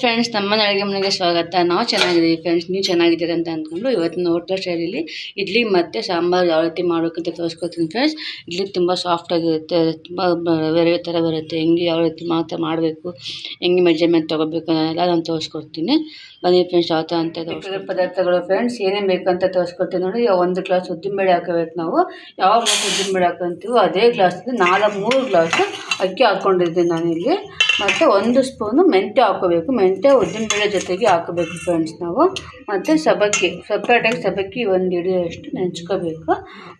Friends ನಮ್ಮ ಅಡುಗೆ ಮನೆಗೆ ಸ್ವಾಗತ. ನಾವು ಚೆನ್ನಾಗಿದ್ದೀವಿ ಫ್ರೆಂಡ್ಸ್ ನೀವು ಚೆನ್ನಾಗಿದ್ದೀರಿ ಅಂತ ಅಂದ್ಕೊಂಡು ಇವತ್ತಿನ ಹೋಟ್ಲ ಸ್ಟೈಲಲ್ಲಿ ಇಡ್ಲಿ ಮತ್ತು ಸಾಂಬಾರು ಯಾವ ರೀತಿ ಮಾಡಬೇಕಂತ ತೋರಿಸ್ಕೊತೀನಿ ಫ್ರೆಂಡ್ಸ್ ಇಡ್ಲಿ ತುಂಬ ಸಾಫ್ಟಾಗಿರುತ್ತೆ ತುಂಬ ಬೇರೆ ಥರ ಬರುತ್ತೆ. ಹೆಂಗೆ ಯಾವ ರೀತಿ ಮಾತ್ರ ಮಾಡಬೇಕು ಹೆಂಗೆ ಮೆಜರ್ಮೆಂಟ್ ತೊಗೋಬೇಕು ಅನ್ನೋದೆಲ್ಲ ನಾನು ತೋರಿಸ್ಕೊಡ್ತೀನಿ. ಬನ್ನಿ ಫ್ರೆಂಡ್ಸ್ ಯಾವ ಥರ ಅಂತ ಪದಾರ್ಥಗಳು ಫ್ರೆಂಡ್ಸ್ ಏನೇನು ಬೇಕು ಅಂತ ತೋರಿಸ್ಕೊಡ್ತೀನಿ ನೋಡಿ. ಒಂದು ಗ್ಲಾಸ್ ಉದ್ದಿನಬೇಳೆ ಹಾಕೋಬೇಕು ನಾವು. ಯಾವ ಗ್ಲಾಸ್ ಉದ್ದಿನಬೇಳೆ ಹಾಕೊಂತೀವೋ ಅದೇ ಗ್ಲಾಸ್ ನಾಲ್ಕು ಮೂರು ಗ್ಲಾಸು ಅಕ್ಕಿ ಹಾಕ್ಕೊಂಡಿದ್ದೀನಿ ನಾನಿಲ್ಲಿ. ಮತ್ತು ಒಂದು ಸ್ಪೂನು ಮೆಂತ್ಯ ಹಾಕೋಬೇಕು ಮೆಂತ್ಯ ಉದ್ದಿನಬೇಳೆ ಜೊತೆಗೆ ಹಾಕಬೇಕು ಫ್ರೆಂಡ್ಸ್ ನಾವು. ಮತ್ತು ಸಬಕ್ಕಿ ಸಪ್ರೇಟಾಗಿ ಸಬಕ್ಕಿ ಒಂದು ಹಿಡಿಯೋಷ್ಟು ನೆಂಚ್ಕೋಬೇಕು.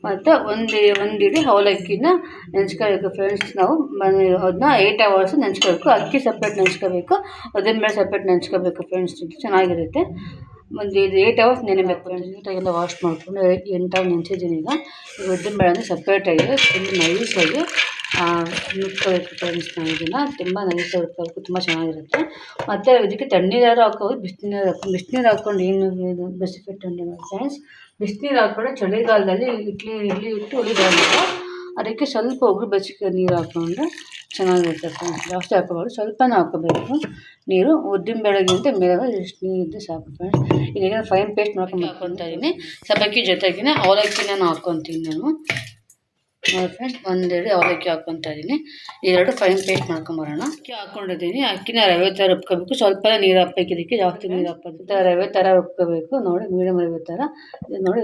ಮತ್ತು ಒಂದು ಒಂದು ಹಿಡಿ ಅವಲಕ್ಕಿನ ನೆಂಚ್ಕೋಬೇಕು ಫ್ರೆಂಡ್ಸ್ ನಾವು. ಅದನ್ನ ಏಯ್ಟ್ ಅವರ್ಸ್ ನೆಂಚ್ಕೋಬೇಕು. ಅಕ್ಕಿ ಸಪ್ರೇಟ್ ನೆಂಚ್ಕೋಬೇಕು. ಉದ್ದಿನಬೇಳೆ ಸಪ್ರೇಟ್ ನೆಂಚ್ಕೋಬೇಕು ಫ್ರೆಂಡ್ಸ್ ಇದು ಚೆನ್ನಾಗಿರುತ್ತೆ. ಒಂದು ಇದು ಏಯ್ಟ್ ಅವರ್ಸ್ ನೆನೆಬೇಕು ಫ್ರೆಂಡ್ಸ್ ನೀಟಾಗೆಲ್ಲ ವಾಶ್ ಮಾಡಿಕೊಂಡು ಎಂಟು ಅವರ್ ನೆನೆಸಿದ್ದೀನಿ ಈಗ. ಈಗ ಉದ್ದಿನಬೇಳೆನ ಸಪ್ರೇಟಾಗಿ ಫುಲ್ ನೈಸಾಗಿ ನುರ್ಕೋಬೇಕು ಫ್ರೆಂಡ್ಸ್ ನಾವು ಇದನ್ನು ತುಂಬ ನೈಸ್ ಹುರ್ಕೋಬೇಕು ತುಂಬ ಚೆನ್ನಾಗಿರುತ್ತೆ. ಮತ್ತು ಇದಕ್ಕೆ ತಣ್ಣೀರಾದ್ರು ಹಾಕೋದು ಬಿಸಿನೀರು ಹಾಕೊಂಡು ಬಿಸಿನೀರು ಹಾಕ್ಕೊಂಡು ಏನು ಬೆಸಿಫಿಟ್ ಫ್ರೆಂಡ್ಸ್ ಬಿಸಿನೀರು ಹಾಕ್ಕೊಂಡು ಚಳಿಗಾಲದಲ್ಲಿ ಇಡ್ಲಿ ಇಡ್ಲಿ ಇಟ್ಟು ಉಳಿಬಾರ್ದು ಅದಕ್ಕೆ ಸ್ವಲ್ಪ ಒಬ್ಬರು ಬೆಚ್ಚಗೆ ನೀರು ಹಾಕ್ಕೊಂಡ್ರೆ ಚೆನ್ನಾಗಿರುತ್ತೆ ಫ್ರೆಂಡ್ಸ್ ಜಾಸ್ತಿ ಹಾಕೋಬಾರ್ದು ಸ್ವಲ್ಪನೇ ಹಾಕೋಬೇಕು ನೀರು ಉದ್ದಿನ ಬೇಳೆಗಿಂತ ಮೇಲೆ ನೀರು ಇದ್ದು ಸಾಕು ಫ್ರೆಂಡ್ಸ್ ಈಗ ಫೈನ್ ಪೇಸ್ಟ್ ಮಾಡ್ಕೊಂಡು ಹಾಕ್ಕೊತಾ ಇದ್ದೀನಿ. ಸಬ್ಬಕ್ಕಿ ಜೊತೆಗಿನ ಅವಲಕ್ಕಿನ ಹಾಕ್ಕೊತೀನಿ ನಾನು. ನೋಡಿ ಫ್ರೆಂಡ್ಸ್ ಒಂದೆರಡು ಅವಲಕ್ಕಿ ಹಾಕ್ಕೊತಾ ಇದ್ದೀನಿ. ಎರಡು ಫೈನ್ ಪೇಸ್ಟ್ ಮಾಡ್ಕೊಂಬರೋಣ. ಅಕ್ಕಿ ಹಾಕೊಂಡಿದ್ದೀನಿ ಅಕ್ಕಿನ ರವೆ ಥರ ರುಬ್ಕೋಬೇಕು. ಸ್ವಲ್ಪ ನೀರು ಹಾಕ್ಬೇಕು. ಇದಕ್ಕೆ ಜಾಸ್ತಿ ನೀರು ಹಾಕೋದು ರವೆ ಥರ ರುಬ್ಕೋಬೇಕು. ನೋಡಿ ಮೀಡಿಯಮ್ ರವೆ ಥರ. ಇದು ನೋಡಿ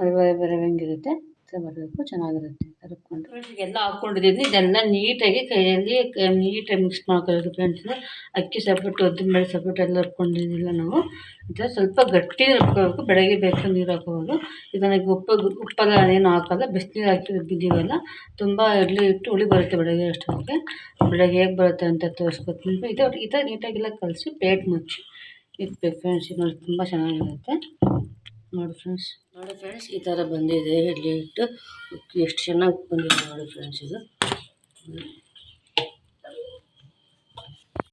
ರವೆ ರವೆ ಹೆಂಗಿರುತ್ತೆ. ಬರಬೇಕು ಚೆನ್ನಾಗಿರುತ್ತೆ. ರುಬ್ಕೊಂಡು ಎಲ್ಲ ಹಾಕ್ಕೊಂಡಿದ್ದೀನಿ ಇದೆಲ್ಲ ನೀಟಾಗಿ ಕೈಯಲ್ಲಿ ನೀಟಾಗಿ ಮಿಕ್ಸ್ ಮಾಡ್ಕೊಳ್ಳೋದು ಫ್ರೆಂಡ್ಸ್ ಅಕ್ಕಿ ಸಪ್ರೇಟ್ ಉದ್ದಿನಬೇಳೆ ಸಪ್ರೇಟ್ ಎಲ್ಲ ರುಬ್ಕೊಂಡಿದ್ದಿಲ್ಲ ನಾವು. ಈ ಥರ ಸ್ವಲ್ಪ ಗಟ್ಟಿ ರುಬ್ಕೋಬೇಕು ಬೆಳಗ್ಗೆ ಬೇಕು ನೀರು ಹಾಕೋಬೋದು ಇದನ್ನ ಉಪ್ಪು ಉಪ್ಪೆಲ್ಲ ಏನು ಹಾಕಲ್ಲ. ಬಿಸಿನೀರು ಹಾಕಿ ರುಬ್ಬಿದ್ದೀವಲ್ಲ ತುಂಬ ಇಡ್ಲಿ ಇಟ್ಟು ಹುಳಿ ಬರುತ್ತೆ ಬೆಳಗ್ಗೆ ಅಷ್ಟೊತ್ತಿಗೆ. ಬೆಳಗ್ಗೆ ಹೇಗೆ ಬರುತ್ತೆ ಅಂತ ತೋರಿಸ್ಕೊತೀನಿ ಇದು ಇದು ನೀಟಾಗೆಲ್ಲ ಕಲಸಿ ಪ್ಲೇಟ್ ಮುಚ್ಚಿ ಇಟ್ಬೇಕು ಫ್ರೆಂಡ್ಸ್. ಇದು ನೋಡಿ ತುಂಬ ಚೆನ್ನಾಗಿರುತ್ತೆ. ನೋಡಿ ಫ್ರೆಂಡ್ಸ್. ನೋಡಿ ಫ್ರೆಂಡ್ಸ್ ಈ ಥರ ಬಂದಿದೆ ಇಡ್ಲಿ ಹಿಟ್ಟು. ಎಷ್ಟು ಚೆನ್ನಾಗಿ ಬಂದಿದೆ ನೋಡಿ ಫ್ರೆಂಡ್ಸ್ ಇದು.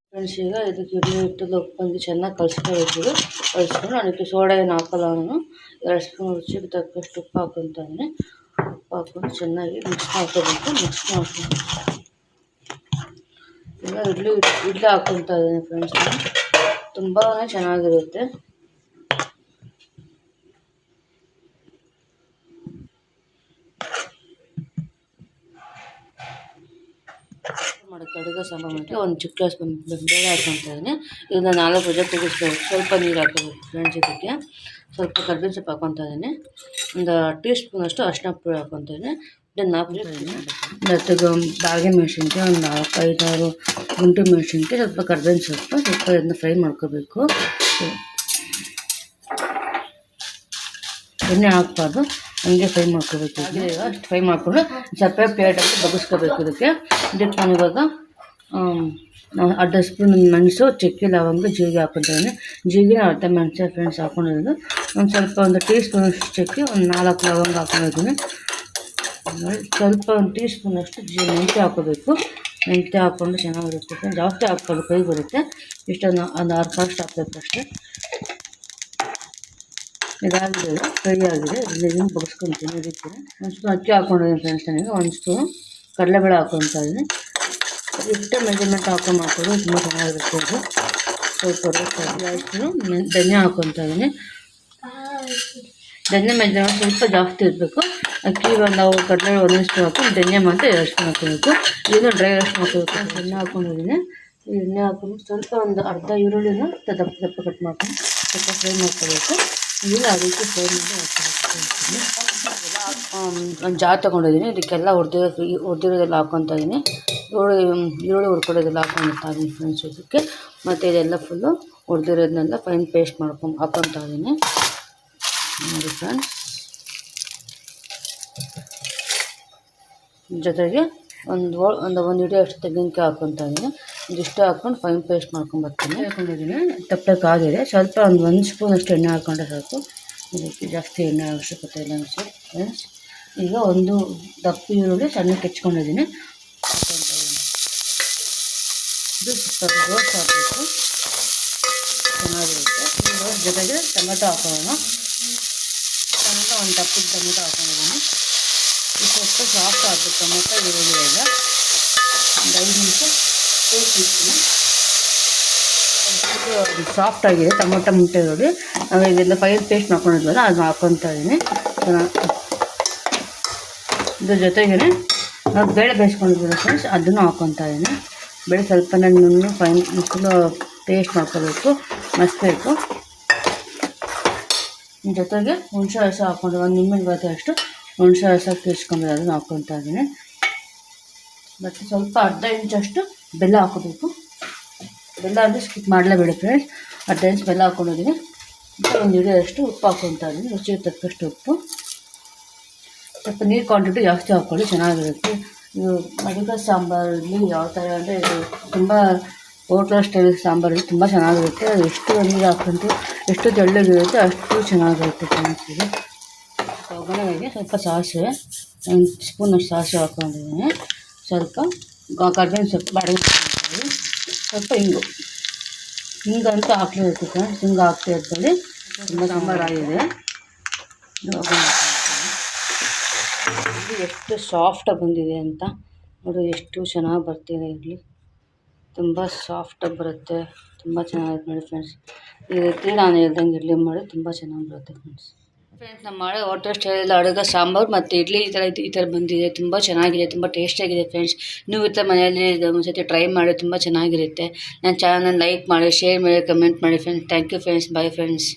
ಫ್ರೆಂಡ್ಸ್ ಈಗ ಇದಕ್ಕೆ ಇಡ್ಲಿ ಹಿಟ್ಟಲ್ಲಿ ಉಪ್ಪು ಬಂದು ಚೆನ್ನಾಗಿ ಕಲಿಸ್ಕೋಬೇಕು ಇದು ಕಲಿಸ್ಕೊಂಡು ಅದಕ್ಕೆ ಸೋಡಾ ಏನು ಹಾಕಲ್ಲ ನಾನು ಎರಡು ಸ್ಪೂನ್ ರುಚಿಗೆ ತಕ್ಕಷ್ಟು ಉಪ್ಪು ಹಾಕ್ಕೊತಾನೆ ಉಪ್ಪು ಹಾಕೊಂಡು ಚೆನ್ನಾಗಿ ಮಿಕ್ಸ್ ಮಾಡ್ಕೋಬೇಕು ಮಿಕ್ಸ್ ಮಾಡ್ಕೊಂಡು. ಈಗ ಇಡ್ಲಿ ಇಡ್ಲಿ ಹಾಕೊತಾ ಇದ್ದೀನಿ ಫ್ರೆಂಡ್ಸ್ ತುಂಬಾ ಚೆನ್ನಾಗಿರುತ್ತೆ. ಮಾಡೋಕ್ಕೆ ಅಡುಗೆ ಸಾಂಬಾರು ಮಾಡೋಕ್ಕೆ ಒಂದು ಚಿಕ್ಕ ಗ್ಲಾಸ್ ಬೇಳೆ ಹಾಕ್ಕೊತಾ ಇದ್ದೀನಿ ಇದನ್ನ ನಾಲ್ಕು ಬಜೆ ಕುದಿಸ್ಬೇಕು. ಸ್ವಲ್ಪ ನೀರು ಹಾಕೋಬೇಕು ಮೆಣಸಿದಕ್ಕೆ ಸ್ವಲ್ಪ ಕರ್ಬೇವಿನ ಸೊಪ್ಪು ಹಾಕೊತಾ ಇದ್ದೀನಿ ಒಂದು ಟೀ ಸ್ಪೂನಷ್ಟು ಅರಿಶಿನ ಪುಡಿ ಹಾಕೊತಾ ಇದ್ದೀನಿ ನಾಲ್ಕು ಜೊತೆಗೆ ಬಾಗೆ ಮೆಣಸಿನ್ಕಾಯಿ, ಒಂದು ನಾಲ್ಕು ಐದಾರು ಗುಂಟು ಮೆಣಸಿನ್ಕಾಯಿ, ಸ್ವಲ್ಪ ಕರ್ಬೇವಿನ ಸೊಪ್ಪು, ಸ್ವಲ್ಪ ಇದನ್ನ ಫ್ರೈ ಮಾಡ್ಕೋಬೇಕು. ಎಣ್ಣೆ ಹಾಕ್ಬಾರ್ದು. ಹಂಗೆ ಫ್ರೈ ಮಾಡ್ಕೋಬೇಕು. ಅಷ್ಟು ಫ್ರೈ ಮಾಡಿಕೊಂಡು ಸಪ್ರೇಟ್ ಪ್ಲೇಟಲ್ಲಿ ಬಗ್ಗಿಸ್ಕೋಬೇಕು ಇದಕ್ಕೆ. ಇದಕ್ಕೆ ನಾನು ಇವಾಗ ನಾನು ಅರ್ಧ ಸ್ಪೂನ್ ಮೆಣಸು, ಚಕ್ಕೆ, ಲವಂಗ, ಜೀರಿಗೆ ಹಾಕೊಂಡಿದ್ದೀನಿ. ಜೀರಿಗೆ, ಅರ್ಧ ಮೆಣಸು ಫ್ರೆಂಡ್ಸ್ ಹಾಕೊಂಡಿದ್ದು ಒಂದು ಸ್ವಲ್ಪ ಒಂದು ಟೀ ಸ್ಪೂನಷ್ಟು ಚಕ್ಕೆ, ಒಂದು ನಾಲ್ಕು ಲವಂಗ ಹಾಕೊಂಡಿದ್ದೀನಿ. ಸ್ವಲ್ಪ ಒಂದು ಟೀ ಸ್ಪೂನಷ್ಟು ಜೀ, ಮೆಂತ್ಯ ಹಾಕೋಬೇಕು. ಮೆಂತ್ಯ ಹಾಕ್ಕೊಂಡು ಚೆನ್ನಾಗಿರುತ್ತೆ. ಜಾಸ್ತಿ ಹಾಕ್ಕೊಂಡು ಕೈ ಬರುತ್ತೆ. ಇಷ್ಟೊಂದು ಒಂದು ಆರು ಕಾಸ್ಟ್ ಹಾಕ್ಬೇಕು ಅಷ್ಟೇ. ಇದಾಗಿದೆ ಫ್ರೈ ಆಗಿದೆ. ಇದನ್ನು ಬಗ್ಸ್ಕೊತೀನಿ ಇದಕ್ಕೆ ಒಂದು ಸ್ಪೂನ್ ಅಕ್ಕಿ ಹಾಕೊಂಡಿದ್ದೀನಿ ಫ್ರೆಂಡ್ಸ್ ನನಗೆ ಒಂದು ಸ್ಪೂನ್ ಕಡಲೆಬೇಳೆ ಹಾಕ್ಕೊತಾ ಇದ್ದೀನಿ. ಇಷ್ಟೇ ಮೆಜರ್ಮೆಂಟ್ ಹಾಕೊಂಡು ಮಾಡ್ಕೊಂಡು ತುಂಬ ಚೆನ್ನಾಗಿರುತ್ತೆ ಇದು ಸ್ವಲ್ಪ ಆಯಿತು ಧನ್ಯ ಹಾಕ್ಕೊತಾ ಇದ್ದೀನಿ. ಧನ್ಯ ಮೆಜರ್ಮೆಂಟ್ ಸ್ವಲ್ಪ ಜಾಸ್ತಿ ಇರಬೇಕು. ಅಕ್ಕಿ ನಾವು ಕಡಲೆ ಒಂದೊಂದು ಸ್ಪೂನ್ ಹಾಕೊಂಡು ಧನ್ಯ ಮಾತ್ರ ಎರಡು ಸ್ಪೂನ್ ಇದನ್ನು ಡ್ರೈ ರೋಸ್ಟ್ ಮಾಡ್ಕೋಬೇಕು. ಎಣ್ಣೆ ಹಾಕೊಂಡಿದ್ದೀನಿ ಎಣ್ಣೆ ಹಾಕೊಂಡು ಸ್ವಲ್ಪ ಒಂದು ಅರ್ಧ ಈರುಳ್ಳಿನ ದಪ್ಪ ದಪ್ಪ ಕಟ್ ಮಾಡ್ಕೊಂಡು ಸ್ವಲ್ಪ ಫ್ರೈ ಮಾಡ್ಕೋಬೇಕು. ಈಗ ಅದಕ್ಕೆ ಜಾರ್ ತೊಗೊಂಡಿದ್ದೀನಿ ಇದಕ್ಕೆಲ್ಲ ಹೊಡೆದಿರೋ ಹೊಡೆದಿರೋದೆಲ್ಲ ಹಾಕ್ಕೊತಾ ಇದ್ದೀನಿ ಈರುಳ್ಳಿ ಈರುಳ್ಳಿ ಹುರ್ಕೊಳ್ಳೋದೆಲ್ಲ ಹಾಕ್ಕೊತಾ ಇದ್ದೀನಿ ಫ್ರೆಂಡ್ಸ್ ಇದಕ್ಕೆ ಮತ್ತು ಇದೆಲ್ಲ ಫುಲ್ಲು ಹೊಡೆದಿರೋದನ್ನೆಲ್ಲ ಫೈನ್ ಪೇಸ್ಟ್ ಮಾಡ್ಕೊಂಡು ಹಾಕ್ಕೊತಾ ಇದ್ದೀನಿ ನೋಡಿ ಫ್ರೆಂಡ್ಸ್ ಜೊತೆಗೆ ಒಂದು ಒಂದು ಒಂದು ಹಿಡಿಯೋ ಅಷ್ಟು ತೆಂಗಿನಕಾಯಿ ಹಾಕ್ಕೊತಾ ಇದ್ದೀನಿ ಇದಿಷ್ಟು ಹಾಕ್ಕೊಂಡು ಫೈನ್ ಪೇಸ್ಟ್ ಮಾಡ್ಕೊಂಡು ಬರ್ತೀನಿ. ತಪ್ಪಕ್ಕೆ ಆಗಿದೆ. ಸ್ವಲ್ಪ ಒಂದು ಒಂದು ಸ್ಪೂನ್ ಅಷ್ಟು ಎಣ್ಣೆ ಹಾಕೊಂಡ್ರೆ ಸಾಕು. ಇದಕ್ಕೆ ಜಾಸ್ತಿ ಎಣ್ಣೆ ಅವಶ್ಯಕತೆ ಇಲ್ಲ ಅನಿಸು ಫ್ರೆಂಡ್ಸ್ ಈಗ ಒಂದು ದಪ್ಪ ಈರುಳ್ಳಿ ಸಣ್ಣ ಹೆಚ್ಕೊಂಡಿದ್ದೀನಿ ರೋಸ್ ಸ್ವಲ್ಪ ಹಾಕಬೇಕು ಚೆನ್ನಾಗಿರುತ್ತೆ. ಈ ರೋಸ್ಟ್ ಜೊತೆಗೆ ಟೊಮೆಟೊ ಹಾಕೋಣ. ಟೊಮೆಟೊ ಒಂದು ದಪ್ಪದ ಟೊಮೆಟೊ ಹಾಕೊಂಡಿದ್ದೀನಿ. ಇದು ಸಾಫ್ಟ್ ಆಗಬೇಕು ಟೊಮೆಟೊ, ಈರುಳ್ಳಿ ಎಲ್ಲ. ಒಂದು ಐದು ನಿಮಿಷ ಬೇಯಿಸ್ತೀನಿ ಸಾಫ್ಟ್ ಆಗಿದೆ, ಟೊಮೊಟೊ ಮುಟ್ಟೆ ನೋಡಿ. ನಾವು ಇದೆಲ್ಲ ಫೈಲ್ ಪೇಸ್ಟ್ ಮಾಡ್ಕೊಂಡಿದ್ವಲ್ಲ ಅದು ಹಾಕ್ಕೊತಾ ಇದ್ದೀನಿ ಇದ್ರ ಜೊತೆಗೆ ನಾವು ಬೇಳೆ ಬೇಯಿಸ್ಕೊಂಡಿದ್ದೀವಿ ಫ್ರೆಂಡ್ಸ್ ಅದನ್ನು ಹಾಕ್ಕೊತಾ ಇದ್ದೀನಿ ಬೇಳೆ ಸ್ವಲ್ಪ ನನ್ನ ಫೈನ್ ಫುಲ್ಲು ಪೇಸ್ಟ್ ಮಾಡ್ಕೋಬೇಕು, ಮಸ್ಬೇಕು. ಜೊತೆಗೆ ಹುಣಸೆ ರಸ ಹಾಕೊಂಡು ಒಂದು ನಿಮ್ಮಿಂದ ಬರುತ್ತೆ ಅಷ್ಟು ಹುಣಸೆ ರಸ ಕಿಸ್ಕೊಂಡು ಅದನ್ನು ಹಾಕ್ಕೊತಾ ಇದ್ದೀನಿ ಮತ್ತು ಸ್ವಲ್ಪ ಅರ್ಧ ಇಂಚಷ್ಟು ಬೆಲ್ಲ ಹಾಕೋಬೇಕು. ಬೆಲ್ಲ ಅಂದರೆ ಸ್ಕಿಪ್ ಮಾಡಲೇಬೇಡಿ ಫ್ರೆಂಡ್ಸ್ ಅರ್ಧ ಇಂಚ್ ಬೆಲ್ಲ ಹಾಕೊಂಡಿದ್ದೀನಿ. ಮತ್ತು ಒಂದು ಹಿಡಿಯೋದಷ್ಟು ಉಪ್ಪು ಹಾಕೊತ ಇದ್ದೀನಿ. ರುಚಿಗೆ ತಕ್ಕಷ್ಟು ಉಪ್ಪು. ಸ್ವಲ್ಪ ನೀರು ಕ್ವಾಂಟಿಟಿ ಜಾಸ್ತಿ ಹಾಕ್ಕೊಳ್ಳಿ, ಚೆನ್ನಾಗಿರುತ್ತೆ. ಇದು ಮಡಿಕೆ ಸಾಂಬಾರಲ್ಲಿ ಯಾವ ಥರ ಅಂದರೆ ಇದು ತುಂಬ ಹೋಟ್ಲ ಸ್ಟೈಲ್ ಸಾಂಬಾರಲ್ಲಿ ತುಂಬ ಚೆನ್ನಾಗಿರುತ್ತೆ. ಅದು ಎಷ್ಟು ನೀರು ಹಾಕೊಂಡು ಎಷ್ಟು ತೆಳ್ಳಗಿರುತ್ತೆ ಅಷ್ಟು ಚೆನ್ನಾಗಿರುತ್ತೆ ಫ್ರೆಂಡ್ಸ್ ಒಗ್ಗರಣೆಗೆ ಸ್ವಲ್ಪ ಸಾಸಿವೆ, ಒಂದು ಸ್ಪೂನಷ್ಟು ಸಾಸಿವೆ ಹಾಕ್ಕೊಂಡಿದ್ದೀನಿ ಸ್ವಲ್ಪ ಕರ್ಬೇವಿನ ಸೊಪ್ಪು ಬಾಡಿಗೆ ಸ್ವಲ್ಪ ಹಿಂಗು. ಹಿಂಗಂತೂ ಹಾಕ್ಲೇಬೇಕು ಫ್ರೆಂಡ್ಸ್ ಹಿಂಗೆ ಹಾಕ್ತಾ ಇರ್ತದೆ ತುಂಬ ಹಾಕ್ತೀನಿ. ಇದು. ಎಷ್ಟು ಸಾಫ್ಟಾಗಿ ಬಂದಿದೆ ಅಂತ. ನೋಡಿ ಎಷ್ಟು ಚೆನ್ನಾಗಿ ಬರ್ತಿದೆ ಇಲ್ಲಿ. ತುಂಬ ಸಾಫ್ಟಾಗಿ ಬರುತ್ತೆ. ತುಂಬ ಚೆನ್ನಾಗಿದೆ ನೋಡಿ ಫ್ರೆಂಡ್ಸ್ ಈ ರೀತಿ ನಾನು ಹೇಳ್ದಂಗೆ ಇಡ್ಲಿ ಮಾಡಿ, ತುಂಬ ಚೆನ್ನಾಗಿ ಬರುತ್ತೆ ಫ್ರೆಂಡ್ಸ್ ಫ್ರೆಂಡ್ಸ್, ನಮ್ಮ ಮಾಡೋ ಹೋಟೆಲ್ ಸ್ಟೈಲಲ್ಲಿ ಅಡುಗೆ, ಸಾಂಬಾರು ಮತ್ತು ಇಡ್ಲಿ ಈ ಥರ ಈ ಥರ ಬಂದಿದೆ. ತುಂಬ ಚೆನ್ನಾಗಿದೆ, ತುಂಬ ಟೇಸ್ಟಿಯಾಗಿದೆ ಫ್ರೆಂಡ್ಸ್. ನೀವು ಈ ಥರ ಮನೆಯಲ್ಲಿ ಒಂದು ಸತಿ ಟ್ರೈ ಮಾಡಿ ತುಂಬ ಚೆನ್ನಾಗಿರುತ್ತೆ. ನನ್ನ ಚಾನಲ್ ಲೈಕ್ ಮಾಡಿ ಶೇರ್ ಮಾಡಿ ಕಮೆಂಟ್ ಮಾಡಿ friends thank you friends bye friends